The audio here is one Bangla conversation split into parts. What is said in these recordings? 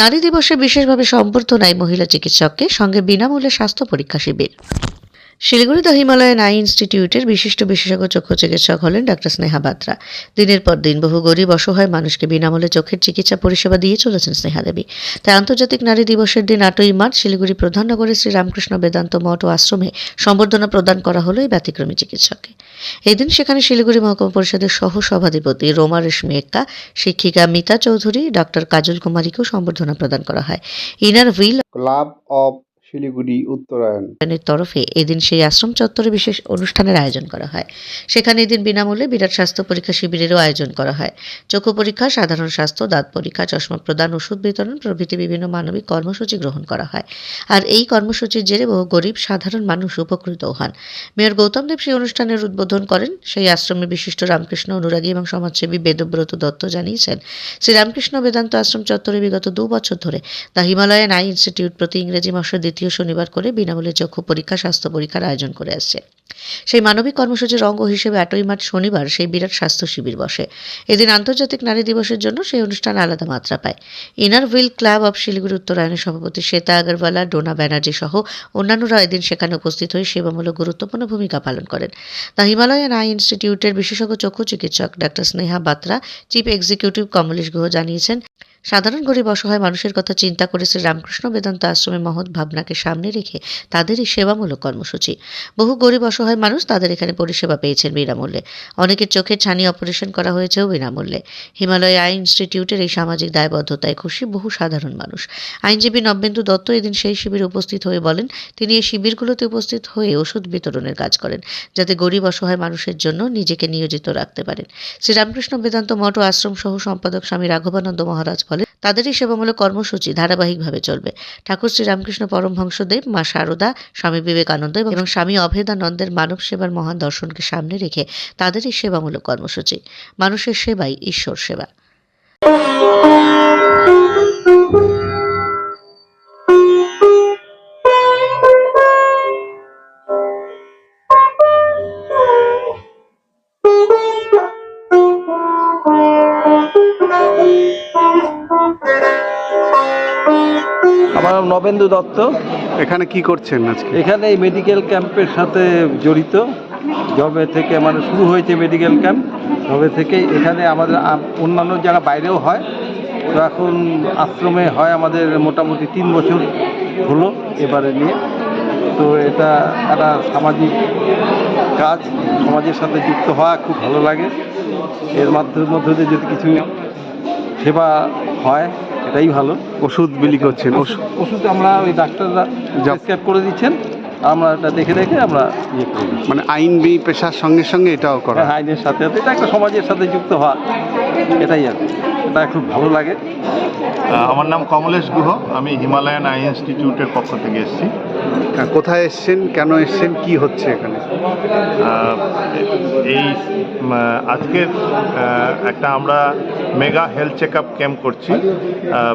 নারী দিবসে বিশেষভাবে সম্বর্ধনায় মহিলা চিকিৎসককে সঙ্গে বিনামূল্যে স্বাস্থ্য পরীক্ষা শিবির। শিলিগুড়ি দ্য হিমালয়ান আই ইনস্টিটিউটের বিশিষ্ট বিশেষজ্ঞ চক্ষু চিকিৎসক হলেন ডাক্তার স্নেহা বাত্রা। দিনের পর দিন বহু গরিব অসহায় মানুষকে বিনামূল্যে চোখের চিকিৎসা পরিষেবা দিয়ে চলেছেন স্নেহা দেবী। তাই আন্তর্জাতিক নারী দিবসের দিন আটই মার্চ শিলিগুড়ি প্রধাননগরে শ্রী রামকৃষ্ণ বেদান্ত মঠ ও আশ্রমে সম্বর্ধনা প্রদান করা হলো এই ব্যতিক্রমী চিকিৎসককে। এদিন সেখানে শিলিগুড়ি মহকুমা পরিষদের সহ সভাধিপতি রোমা রেশমি এক্কা শিক্ষিকা মিতা চৌধুরী ডক্টর কাজল কুমারীকেও সম্বর্ধনা প্রদান করা হয়। Inner wheel club of Siliguri Uttarayan. তরফে এদিন সেই আশ্রম চত্বরে বিশেষ অনুষ্ঠানের আয়োজন করা হয়। সেখানে এদিন বিনামূল্যে বিরাট স্বাস্থ্য পরীক্ষা শিবিরেরও আয়োজন করা হয়। চক্ষু পরীক্ষা, সাধারণ স্বাস্থ্য, দাঁত পরীক্ষা, চশমা প্রদান, ওষুধ বিতরণ প্রভৃতি বিভিন্ন মানবিক কর্মসূচি গ্রহণ করা হয়। আর এই কর্মসূচির জেরে বহু গরিব, সাধারণ মানুষ উপকৃত হন। মেয়র গৌতম দেব সেই অনুষ্ঠানের উদ্বোধন করেন সেই আশ্রমের বিশিষ্ট রামকৃষ্ণ অনুরাগী এবং সমাজসেবী বেদব্রত দত্ত জানিয়েছেন, শ্রীরামকৃষ্ণ বেদান্ত আশ্রম চত্বরে বিগত দু বছর ধরে দ্য হিমালয়ান আই ইনস্টিটিউট প্রতি ইংরেজি মাসের দ্বিতীয় শনিবার করে বিনামূল্যে চক্ষু পরীক্ষা, স্বাস্থ্য পরীক্ষার আয়োজন করে আসছে। সেই মানবিক কর্মসূচির অঙ্গ হিসেবে আটই মার্চ শনিবার সেই বিরাট স্বাস্থ্য শিবির বসে। এদিন আন্তর্জাতিক নারী দিবসের জন্য সেই অনুষ্ঠান আলাদা মাত্রা পায়। Inner wheel club of Siliguri উত্তরায়ণের সভাপতি শ্বেতা আগরওয়ালা, ডোনা ব্যানার্জি সহ অন্যান্যরা এদিন সেখানে উপস্থিত হয়ে সেবামূলক গুরুত্বপূর্ণ ভূমিকা পালন করেন। দ্য হিমালয়ান আই ইনস্টিটিউটের বিশেষজ্ঞ চক্ষু চিকিৎসক doctor Sneha Batra, chief executive Kamalesh Guha জানিয়েছেন সাধারণ গরিব অসহায় মানুষের কথা চিন্তা করে শ্রী রামকৃষ্ণ বেদান্ত আশ্রমে মহৎ ভাবনাকে সামনে রেখে তাদেরই সেবামূলক কর্মসূচি। বহু গরিব অসহায় মানুষ তাদের এখানে পরিষেবা পেয়েছেন বিনামূল্যে। অনেকের চোখের ছানি অপারেশন করা হয়েছেও বিনামূল্যে। হিমালয় আই ইনস্টিটিউটের এই সামাজিক দায়বদ্ধতায় খুশি বহু সাধারণ মানুষ। আইনজীবী নবেন্দু দত্ত এদিন সেই শিবিরে উপস্থিত হয়ে বলেন, তিনি এই শিবিরগুলোতে উপস্থিত হয়ে ওষুধ বিতরণের কাজ করেন, যাতে গরিব অসহায় মানুষের জন্য নিজেকে নিয়োজিত রাখতে পারেন। শ্রীরামকৃষ্ণ বেদান্ত মঠ ও আশ্রম সহ সম্পাদক স্বামী রাঘবানন্দ মহারাজ বলেন তাদেরই সেবামূলক কর্মসূচি ধারাবাহিকভাবে চলবে। ঠাকুর শ্রীরামকৃষ্ণ পরমহংসদেব মা শারদা স্বামী বিবেকানন্দ এবং স্বামী অভেদানন্দের মানব সেবার মহান দর্শনকে সামনে রেখে তাদেরই সেবামূলক কর্মসূচি। মানুষের সেবাই ঈশ্বর সেবা। নবেন্দু দত্ত। এখানে কি করছেন আজকে? এখানে এই মেডিকেল ক্যাম্পের সাথে জড়িত। জবে থেকে মানে শুরু হয়েছে মেডিকেল ক্যাম্প জবে থেকে এখানে আমাদের অন্যান্য জায়গা বাইরেও হয় তো এখন আশ্রমে হয় আমাদের মোটামুটি তিন বছর হলো এবারে নিয়ে। তো এটা একটা সামাজিক কাজ সমাজের সাথে যুক্ত হওয়া খুব ভালো লাগে। এর মাধ্যমে মধ্যে যদি কিছু সেবা হয় এটাই ভালো। ওষুধ বিলি করছেন। ওষুধ ওষুধ আমরা ওই ডাক্তাররা প্রেসক্রাইব করে দিচ্ছেন। আমরা এটা দেখে দেখে আমরা ইয়ে করি। মানে আইন বি পেশার সঙ্গে সঙ্গে এটাও করা। হ্যাঁ, আইনের সাথে সাথে এটা একটা সমাজের সাথে যুক্ত হওয়া এটাই আর কি। এটা খুব ভালো লাগে। আহ, আমার নাম কমলেশ গুহ। আমি হিমালয়ান আই ইনস্টিটিউটের পক্ষ থেকে এসেছি। হ্যাঁ, কোথায় এসছেন? কেন এসছেন? কি হচ্ছে এখানে? আহ, এই উম, আজকের আহ, একটা আমরা mega health check up camp করছি। আহ,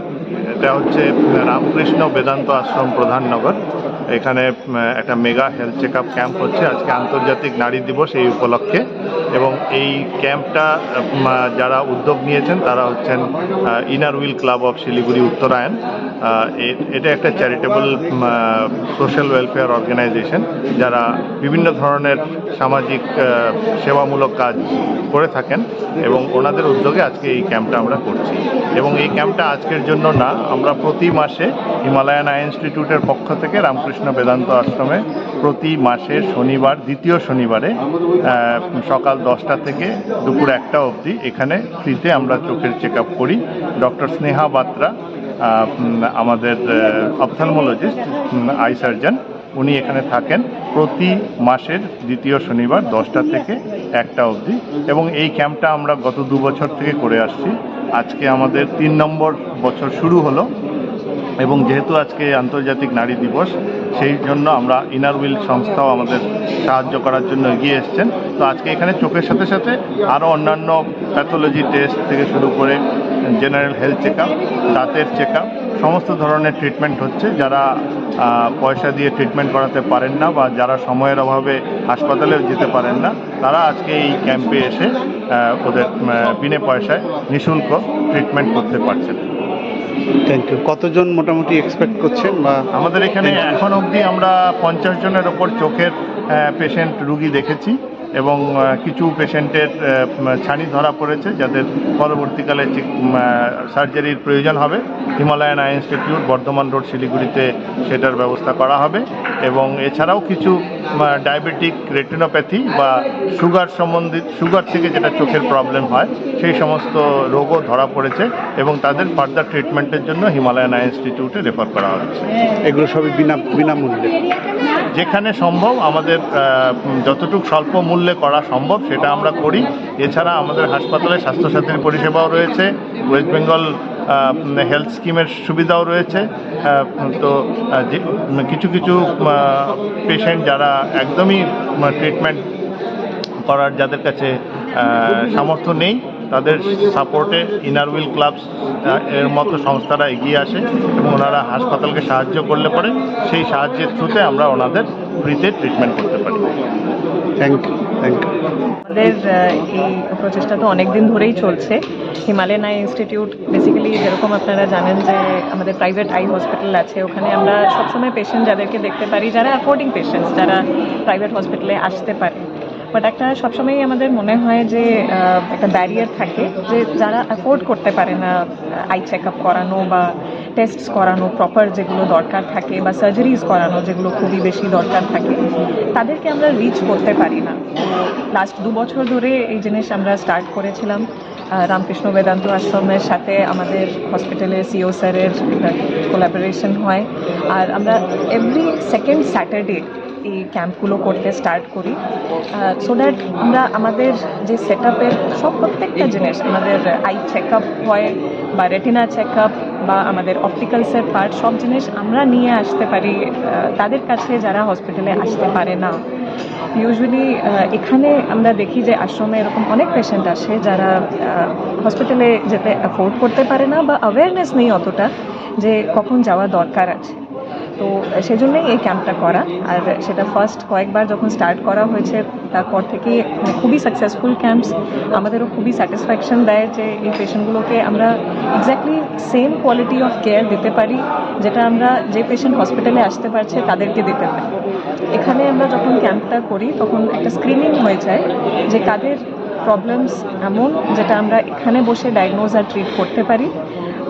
এটা হচ্ছে রামকৃষ্ণ বেদান্ত আশ্রম প্রধাননগর এখানে একটা mega health check up camp হচ্ছে। আজকে আন্তর্জাতিক নারী দিবস এই উপলক্ষে। এবং এই ক্যাম্পটা যারা উদ্যোগ নিয়েছেন, তারা হচ্ছেন inner wheel club of Siliguri, Uttarayan. এটা একটা চ্যারিটেবল সোশ্যাল ওয়েলফেয়ার অর্গানাইজেশন যারা বিভিন্ন ধরনের সামাজিক সেবামূলক কাজ করে থাকেন এবং ওনাদের উদ্যোগে আজকে এই ক্যাম্পটা আমরা করছি। এবং এই ক্যাম্পটা আজকের জন্য না, আমরা প্রতি মাসে হিমালয়ান আই ইনস্টিটিউটের পক্ষ থেকে রামকৃষ্ণ বেদান্ত আশ্রমে প্রতি মাসে শনিবার, দ্বিতীয় শনিবারে সকাল দশটা থেকে দুপুর একটা অবধি এখানে ফ্রিতে আমরা চোখের চেক আপ করি। ডক্টর স্নেহা বাত্রা আমাদের অপথালমোলজিস্ট আই সার্জন, উনি এখানে থাকেন প্রতি মাসের দ্বিতীয় শনিবার দশটা থেকে একটা অবধি। এবং এই ক্যাম্পটা আমরা গত দু বছর থেকে করে আসছি। আজকে আমাদের তিন নম্বর বছর শুরু হলো। এবং যেহেতু আজকে আন্তর্জাতিক নারী দিবস সেই জন্য আমরা ইনার উইল সংস্থাও আমাদের সাহায্য করার জন্য এগিয়ে এসছেন। তো আজকে এখানে চোখের সাথে সাথে আরও অন্যান্য প্যাথোলজি টেস্ট থেকে শুরু করে জেনারেল হেলথ চেক আপ দাঁতের চেক আপ সমস্ত ধরনের ট্রিটমেন্ট হচ্ছে। যারা পয়সা দিয়ে ট্রিটমেন্ট করাতে পারেন না বা যারা সময়ের অভাবে হাসপাতালেও যেতে পারেন না, তারা আজকে এই ক্যাম্পে এসে ওদের বিনে পয়সায় নিঃশুল্ক ট্রিটমেন্ট করতে পারছেন। থ্যাংক ইউ কতজন মোটামুটি এক্সপেক্ট করছেন বা আমাদের এখানে এখন অবধি আমরা পঞ্চাশ জনের ওপর চোখের পেশেন্ট রুগী দেখেছি। এবং কিছু পেশেন্টের ছানি ধরা পড়েছে যাদের পরবর্তীকালে সার্জারির প্রয়োজন হবে। Himalayan eye institute Bardhaman road শিলিগুড়িতে সেটার ব্যবস্থা করা হবে। এবং এছাড়াও কিছু ডায়াবেটিক রেটিনোপ্যাথি বা সুগার সম্বন্ধিত সুগার থেকে যেটা চোখের প্রবলেম হয় সেই সমস্ত রোগও ধরা পড়েছে এবং তাদের ফার্দার ট্রিটমেন্টের জন্য হিমালয়ান আই ইনস্টিটিউটে রেফার করা হচ্ছে। এগুলো সবই বিনা বিনামূল্যে? যেখানে সম্ভব আমাদের যতটুকু স্বল্প মূল্যে করা সম্ভব, সেটা আমরা করি। এছাড়া আমাদের হাসপাতালে স্বাস্থ্যসাথীর পরিষেবাও রয়েছে, ওয়েস্ট বেঙ্গল হেলথ স্কিমের সুবিধাও রয়েছে। তো কিছু কিছু পেশেন্ট যারা একদমই ট্রিটমেন্ট করার যাদের কাছে সামর্থ্য নেই, তাদের সাপোর্টে ইনার উইল ক্লাবস এর মতো সংস্থারা এগিয়ে আসে এবং ওনারা হাসপাতালকে সাহায্য করলে পরে সেই সাহায্যের থ্রুতে আমরা ওনাদের ফ্রিতে ট্রিটমেন্ট করতে পারি। থ্যাংক ইউ থ্যাংক ইউ আমাদের এই প্রচেষ্টা তো অনেক দিন ধরেই চলছে। হিমালয়ান আই ইনস্টিটিউট বেসিক্যালি যেরকম আপনারা জানেন যে আমাদের প্রাইভেট আই হসপিটাল আছে ওখানে আমরা সবসময় পেশেন্ট যাদেরকে দেখতে পারি যারা অ্যাফোর্ডিং পেশেন্টস যারা প্রাইভেট হসপিটালে আসতে পারে। বাট একটা সবসময়ই আমাদের মনে হয় যে একটা ব্যারিয়ার থাকে যে যারা অ্যাফোর্ড করতে পারে না আই চেক আপ করানো বা টেস্ট করানো প্রপার যেগুলো দরকার থাকে বা সার্জারিজ করানো যেগুলো খুবই বেশি দরকার থাকে, তাদেরকে আমরা রিচ করতে পারি না। লাস্ট দু বছর ধরে এই জিনিস আমরা স্টার্ট করেছিলাম। রামকৃষ্ণ বেদান্ত আশ্রমের সাথে আমাদের হসপিটালে সিও স্যারের কোলাবোরেশন হয়। আর আমরা এভরি সেকেন্ড স্যাটারডে এই ক্যাম্পগুলো করতে স্টার্ট করি। সো দ্যাট আমরা আমাদের যে সেট আপের সব প্রত্যেকটা জিনিস, আমাদের আই চেক আপ হয় বা রেটিনা চেক আপ বা আমাদের অপটিক্যালসের পার্ট সব জিনিস আমরা নিয়ে আসতে পারি তাদের কাছে যারা হসপিটালে আসতে পারে না। ইউজুয়ালি এখানে আমরা দেখি যে আশ্রমে এরকম অনেক পেশেন্ট আসে যারা হসপিটালে যেতে অ্যাফোর্ড করতে পারে না বা অ্যাওয়ারনেস নেই অতটা যে কখন যাওয়া দরকার আছে। তো সেজন্যই এই ক্যাম্পটা করা। আর সেটা ফার্স্ট কয়েকবার যখন স্টার্ট করা হয়েছে, তারপর থেকে খুবই সাকসেসফুল ক্যাম্পস আমাদেরও খুবই স্যাটিসফ্যাকশন দেয় যে এই পেশেন্টগুলোকে আমরা exactly same quality of care দিতে পারি, যেটা আমরা যে পেশেন্ট হসপিটালে আসতে পারছে, তাদেরকে দিতে পারি। এখানে আমরা যখন ক্যাম্পটা করি, তখন একটা স্ক্রিনিং হয়ে যায় যে কাদের প্রবলেমস এমন, যেটা আমরা এখানে বসে ডায়াগনোজ আর ট্রিট করতে পারি।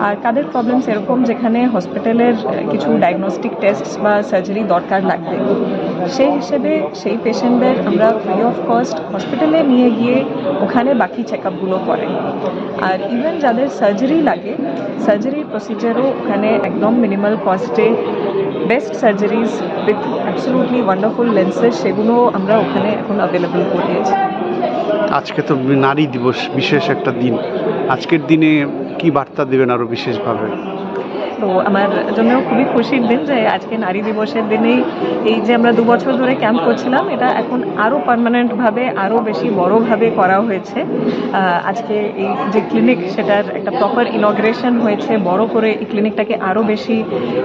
আর কাদের প্রবলেমস এরকম যেখানে হসপিটালের কিছু ডায়াগনস্টিক টেস্ট বা সার্জারি দরকার লাগবে? সেই হিসেবে সেই পেশেন্টদের আমরা ফ্রি অফ কস্ট হসপিটালে নিয়ে গিয়ে ওখানে বাকি চেক আপগুলো করে। আর ইভেন যাদের সার্জারি লাগে সার্জারি প্রসিজারও ওখানে একদম minimal কস্টে best surgeries with absolutely wonderful lenses সেগুলো আমরা ওখানে এখন অ্যাভেলেবল করিয়েছি। আজকে তো নারী দিবস, বিশেষ একটা দিন। আজকের দিনে কি বার্তা দেবেন আরও বিশেষভাবে? তো আমার জন্য খুবই খুশির দিন যে আজকে নারী দিবসের দিনেই এই যে আমরা দু বছর ধরে ক্যাম্প করছিলাম, এটা এখন আরও পার্মানেন্টভাবে আরও বেশি বড়োভাবে করা হয়েছে। আজকে এই যে ক্লিনিক সেটার একটা প্রপার ইনগ্রেশন হয়েছে, বড় করে এই ক্লিনিকটাকে আরও বেশি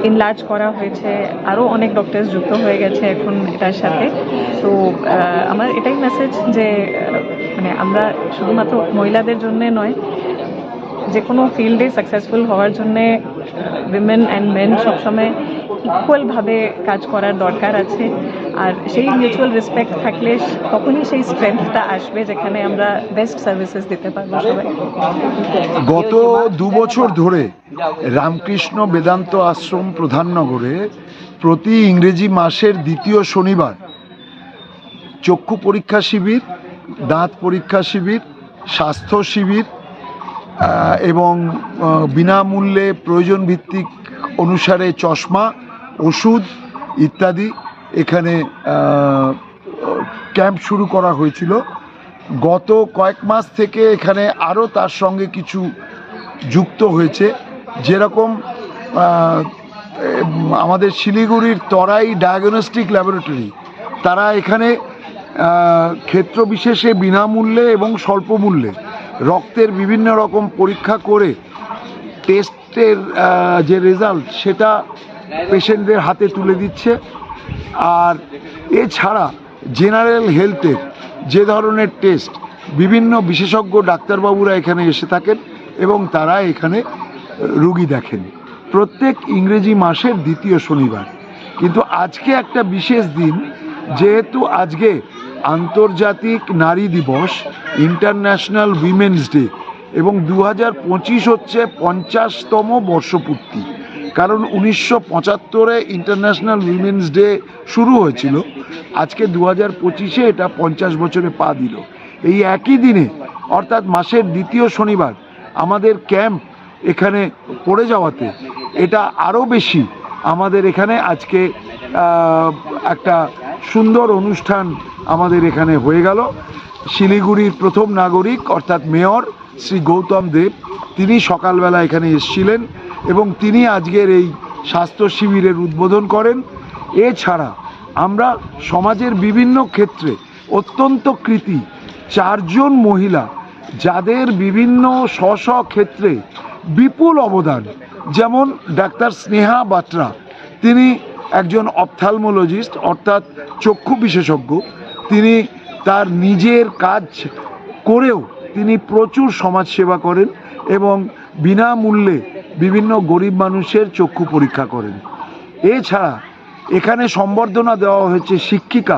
ইনলার্জ করা হয়েছে আরও অনেক ডক্টরস যুক্ত হয়ে গেছে এখন এটার সাথে। তো আমার এটাই মেসেজ যে মানে আমরা শুধুমাত্র মহিলাদের জন্যে নয় যে কোনো ফিল্ডে সাকসেসফুল হওয়ার জন্যে উইমেন অ্যান্ড মেন সবসময় ইকুয়ালভাবে কাজ করার দরকার আছে। আর সেই মিউচুয়াল রেসপেক্ট থাকলে তখনই সেই স্ট্রেংথটা আসবে যেখানে আমরা বেস্ট সার্ভিসেস দিতে পারব সবাই। গত দু বছর ধরে রামকৃষ্ণ বেদান্ত আশ্রম প্রধাননগরে প্রতি ইংরেজি মাসের দ্বিতীয় শনিবার চক্ষু পরীক্ষা শিবির, দাঁত পরীক্ষা শিবির, স্বাস্থ্য শিবির এবং বিনামূল্যে প্রয়োজন ভিত্তিক অনুসারে চশমা, ওষুধ ইত্যাদি এখানে ক্যাম্প শুরু করা হয়েছিল। গত কয়েক মাস থেকে এখানে আরও তার সঙ্গে কিছু যুক্ত হয়েছে। যেরকম আমাদের শিলিগুড়ির তরাই ডায়াগনস্টিক ল্যাবরেটরি, তারা এখানে ক্ষেত্র বিশেষে বিনামূল্যে এবং স্বল্প মূল্যে রক্তের বিভিন্ন রকম পরীক্ষা করে টেস্টের যে রেজাল্ট সেটা পেশেন্টদের হাতে তুলে দিচ্ছে। আর এছাড়া জেনারেল হেলথের যে ধরনের টেস্ট বিভিন্ন বিশেষজ্ঞ ডাক্তারবাবুরা এখানে এসে থাকেন এবং তারা এখানে রুগী দেখেন। প্রত্যেক ইংরেজি মাসের দ্বিতীয় শনিবার। কিন্তু আজকে একটা বিশেষ দিন, যেহেতু আজকে আন্তর্জাতিক নারী দিবস ইন্টারন্যাশনাল উইমেন্স ডে এবং দু হাজার পঁচিশ হচ্ছে পঞ্চাশতম বর্ষপূর্তি। কারণ উনিশশো পঁচাত্তরে ইন্টারন্যাশনাল উইমেন্স ডে শুরু হয়েছিল। আজকে দু হাজার পঁচিশে এটা পঞ্চাশ বছরে পা দিল। এই একই দিনে, অর্থাৎ মাসের দ্বিতীয় শনিবার, আমাদের ক্যাম্প এখানে পড়ে যাওয়াতে এটা আরও বেশি আমাদের এখানে আজকে একটা সুন্দর অনুষ্ঠান আমাদের এখানে হয়ে গেল। শিলিগুড়ির প্রথম নাগরিক, অর্থাৎ মেয়র শ্রী গৌতম দেব। তিনি সকালবেলা এখানে এসেছিলেন এবং তিনি আজকের এই স্বাস্থ্য শিবিরের উদ্বোধন করেন। এছাড়া আমরা সমাজের বিভিন্ন ক্ষেত্রে অত্যন্ত কৃতি চারজন মহিলা, যাদের বিভিন্ন স্ব ক্ষেত্রে বিপুল অবদান, যেমন ডাক্তার স্নেহা বাত্রা। তিনি একজন অপথালমোলজিস্ট, অর্থাৎ চক্ষু বিশেষজ্ঞ। তিনি তার নিজের কাজ করেও তিনি প্রচুর সমাজসেবা করেন এবং বিনামূল্যে বিভিন্ন গরিব মানুষের চক্ষু পরীক্ষা করেন। এছাড়া এখানে সম্বর্ধনা দেওয়া হয়েছে শিক্ষিকা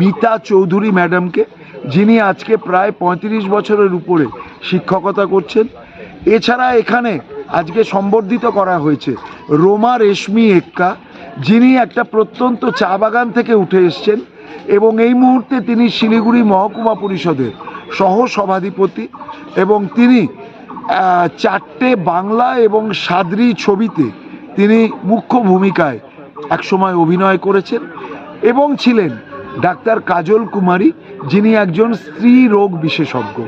মিতা চৌধুরী ম্যাডামকে, যিনি আজকে প্রায় পঁয়ত্রিশ বছরের উপরে শিক্ষকতা করছেন। এছাড়া এখানে আজকে সম্বর্ধিত করা হয়েছে রোমা রেশমি এক্কা, যিনি একটা প্রত্যন্ত চা বাগান থেকে উঠে এসছেন। এবং এই মুহূর্তে তিনি শিলিগুড়ি মহকুমা পরিষদের সহ সভাধিপতি এবং তিনি চারটে বাংলা এবং সাদরি ছবিতে তিনি মুখ্য ভূমিকায় একসময় অভিনয় করেছেন এবং ছিলেন ডাক্তার কাজল কুমারী, যিনি একজন স্ত্রী রোগ বিশেষজ্ঞ।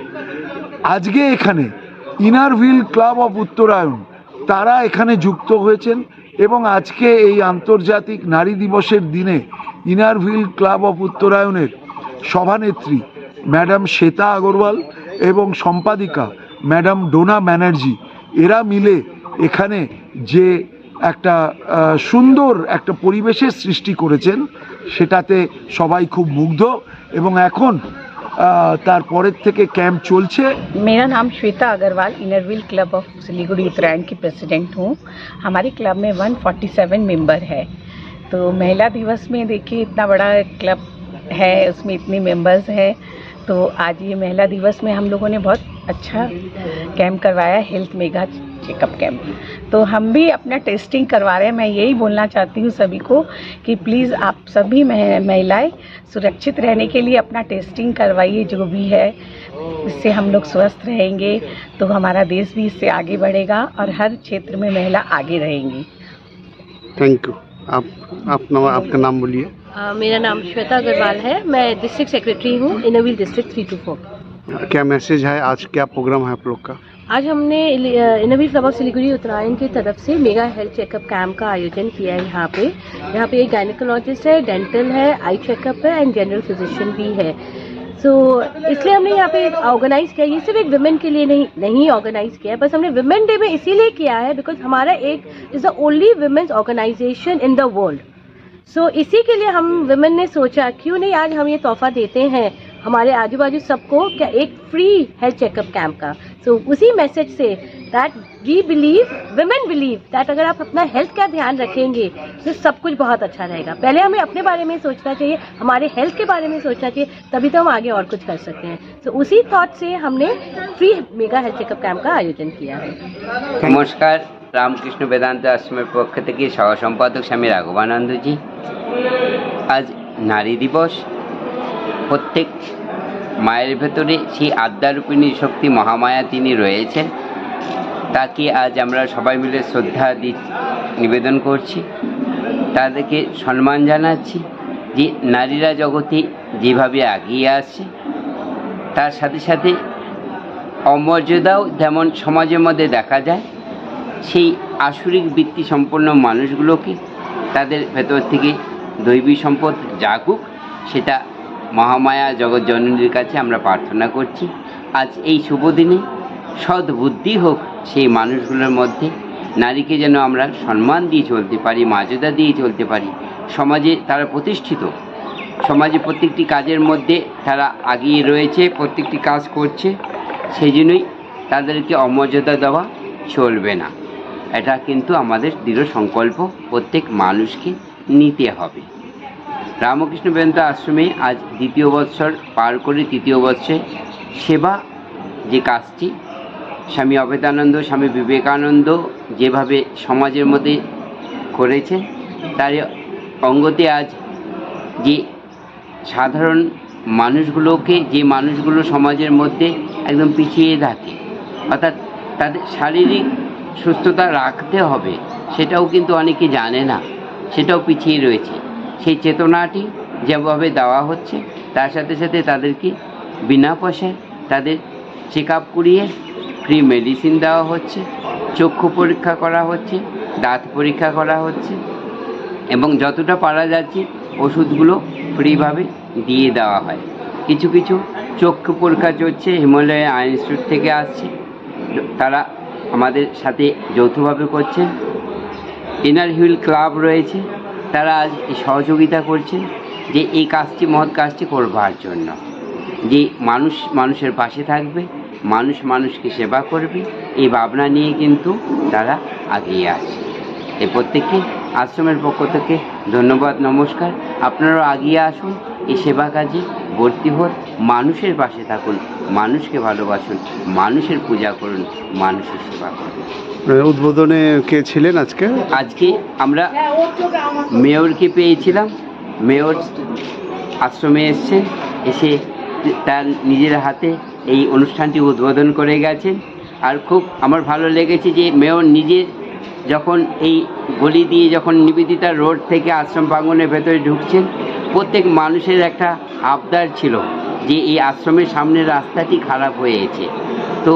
আজকে এখানে ইনারভিল ক্লাব অফ উত্তরায়ণ তারা এখানে যুক্ত হয়েছেন এবং আজকে এই আন্তর্জাতিক নারী দিবসের দিনে ইনারভিল ক্লাব অফ উত্তরায়ণের সভানেত্রী ম্যাডাম শ্বেতা আগরওয়াল এবং সম্পাদিকা ম্যাডাম ডোনা ব্যানার্জি এরা মিলে এখানে যে একটা আহ, সুন্দর একটা পরিবেশের সৃষ্টি করেছেন সেটাতে সবাই খুব মুগ্ধ এবং এখন আহ, তারপরের থেকে ক্যাম্প চলছে मेरा नाम Shweta Agarwal Inner Wheel club of Siliguri Uttarayan की प्रेसिडेंट हूँ हमारे क्लब में 147 मेंबर है तो महिला दिवस में देखिए इतना बड़ा क्लब है, उसमें इतनी मेंबर्स हैं। तो आज ये महिला दिवस में हम लोगों ने बहुत अच्छा कैंप करवाया हेल्थ मेगा चेकअप कैंप तो हम भी अपना टेस्टिंग करवा रहे हैं। मैं यही बोलना चाहती हूँ सभी को कि प्लीज़ आप सभी मह- महिलाएँ सुरक्षित रहने के लिए अपना टेस्टिंग करवाइए, जो भी है। इससे हम लोग स्वस्थ रहेंगे तो हमारा देश भी इससे आगे बढ़ेगा और हर क्षेत्र में महिला आगे रहेंगी। थैंक यू आप आप नाम आपका नाम बोलिए। मेरा नाम श्वेता अग्रवाल है। मैं डिस्ट्रिक्ट सेक्रेटरी हूँ inner wheel district three two four क्या मैसेज है? आज क्या प्रोग्राम है आप लोग का? आज हमने इनोविल क्लब सिलीगुड़ी उत्तरायण की तरफ़ से मेगा हेल्थ चेकअप कैंप का आयोजन किया है यहाँ पे। यहाँ पे एक गायनिकोलॉजिस्ट है डेंटल है आई चेकअप है एंड जनरल फिजिशियन भी है। सो so, इसलिए हमने यहाँ पे ऑर्गेनाइज किया। ये सिर्फ़ एक वुमेन के लिए नहीं नहीं ऑर्गेनाइज किया है। बस हमने वुमेन डे में इसीलिए किया है बिकॉज़ हमारा एक is the only women's organisation in the world so इसी के लिए हम वुमेन ने सोचा क्यों नहीं आज हम ये तोहफा देते हैं? हमारे आजू बाजू सबको क्या एक फ्री हेल्थ चेकअप कैंप का सो उसी मैसेज से that we believe women believe that अगर आप अपना हेल्थ का ध्यान रखेंगे तो सब कुछ बहुत अच्छा रहेगा पहले हमें अपने बारे में सोचना चाहिए हमारे हेल्थ के बारे में सोचना चाहिए तभी तो हम आगे और कुछ कर सकते हैं तो उसी थॉट से हमने free mega health checkup camp का आयोजन किया है নমস্কার রামকৃষ্ণ বেদান্ত আশ্রমের পক্ষ থেকে সহ সম্পাদক স্বামী রাঘবানন্দজি আজ নারী দিবস প্রত্যেক মায়ের ভেতরে সেই আদ্যারূপিণী শক্তি মহামায়া তিনি রয়েছেন। তাকে আজ আমরা সবাই মিলে শ্রদ্ধা দি নিবেদন করছি। তাদেরকে সম্মান জানাচ্ছি যে নারীরা জগতে যেভাবে এগিয়ে আসছে, তার সাথে সাথে অমর্যাদাও যেমন সমাজের মধ্যে দেখা যায়, সেই আসরিক বৃত্তি সম্পন্ন মানুষগুলোকে তাদের ভেতর থেকে দৈবী সম্পদ জাগুক, সেটা মহামায়া জগৎ জননীর কাছে আমরা প্রার্থনা করছি। আজ এই শুভ দিনে সৎ বুদ্ধি হোক সেই মানুষগুলোর মধ্যে। নারীকে যেন আমরা সম্মান দিয়ে চলতে পারি, মর্যাদা দিয়ে চলতে পারি। সমাজে তারা প্রতিষ্ঠিত। সমাজে প্রত্যেকটি কাজের মধ্যে তারা আগিয়ে রয়েছে, প্রত্যেকটি কাজ করছে। সেই জন্যই তাদেরকে অমর্যাদা দেওয়া চলবে না। এটা কিন্তু আমাদের দৃঢ় সংকল্প। প্রত্যেক মানুষকে নিতে হবে। রামকৃষ্ণ বেদান্ত আশ্রমে আজ দ্বিতীয় বৎসর পার করে তৃতীয় বৎসরে সেবা যে কাজটি, স্বামী অভেদানন্দ স্বামী বিবেকানন্দ যেভাবে সমাজের মধ্যে করেছে, তার অঙ্গতে আজ যে সাধারণ মানুষগুলোকে, যে মানুষগুলো সমাজের মধ্যে একদম পিছিয়ে থাকে, অর্থাৎ তাদের শারীরিক সুস্থতা রাখতে হবে, সেটাও কিন্তু অনেকে জানে না, সেটাও পিছিয়ে রয়েছে। সেই চেতনাটি যেভাবে দেওয়া হচ্ছে, তার সাথে সাথে তাদেরকে বিনা পয়সায় তাদের চেক আপ করিয়ে ফ্রি মেডিসিন দেওয়া হচ্ছে, চক্ষু পরীক্ষা করা হচ্ছে, দাঁত পরীক্ষা করা হচ্ছে এবং যতটা পারা যাচ্ছে ওষুধগুলো ফ্রিভাবে দিয়ে দেওয়া হয়। কিছু কিছু চক্ষু পরীক্ষা চলছে, হিমালয় আই ইনস্টিটিউট থেকে আসছে। তারা আমাদের সাথে যৌথভাবে করছেন ইনার হিল ক্লাব রয়েছে। তারা আজ সহযোগিতা করছেন যে এই কাজটি, মহৎ কাজটি করবার জন্য। যে মানুষ, মানুষের পাশে থাকবে, মানুষ মানুষকে সেবা করবে, এই ভাবনা নিয়ে কিন্তু তারা আগিয়ে আসে এ প্রত্যেককে, আশ্রমের পক্ষ থেকে ধন্যবাদ, নমস্কার। আপনারাও আগিয়ে আসুন। এই সেবা কাজে ভর্তি হন মানুষের পাশে থাকুন মানুষকে ভালোবাসুন মানুষের পূজা করুন মানুষের সেবা করুন। উদ্বোধনে কে ছিলেন আজকে? আজকে আমরা মেয়রকে পেয়েছিলাম। মেয়র আশ্রমে এসছেন এসে তার নিজের হাতে এই অনুষ্ঠানটি উদ্বোধন করে গেছেন। আর খুব আমার ভালো লেগেছে যে মেয়র নিজে যখন এই গলি দিয়ে যখন নিবেদিতা রোড থেকে আশ্রম প্রাঙ্গনের ভেতরে ঢুকছেন প্রত্যেক মানুষের একটা আবদার ছিল যে এই আশ্রমের সামনের রাস্তাটি খারাপ হয়েছে। তো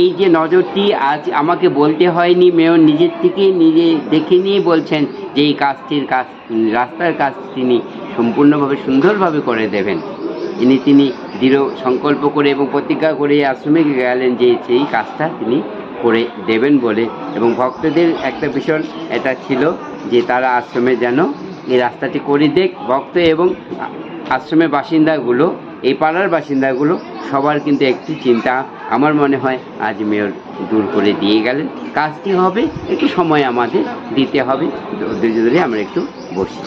এই যে নজরটি আজ আমাকে বলতে হয়নি, মেয়র নিজের থেকে নিজে দেখে নিয়ে বলছেন যে এই কাজটির কাজ, রাস্তার কাজ তিনি সম্পূর্ণভাবে সুন্দরভাবে করে দেবেন। ইনি তিনি দৃঢ় সংকল্প করে এবং প্রতিজ্ঞা করে আশ্রমে গেলেন যে সেই কাজটা তিনি করে দেবেন বলে এবং ভক্তদের একটা ভীষণ এটা ছিল যে তারা আশ্রমে যেন এই রাস্তাটি করে দেখ, ভক্ত এবং আশ্রমের বাসিন্দাগুলো, এই পাড়ার বাসিন্দাগুলো, সবার কিন্তু একটি চিন্তা আমার মনে হয় আজ মেয়র দূর করে দিয়ে গেলেন। কাজটি হবে, একটু সময় আমাদের দিতে হবে, ধৈর্য ধরে আমরা একটু বসি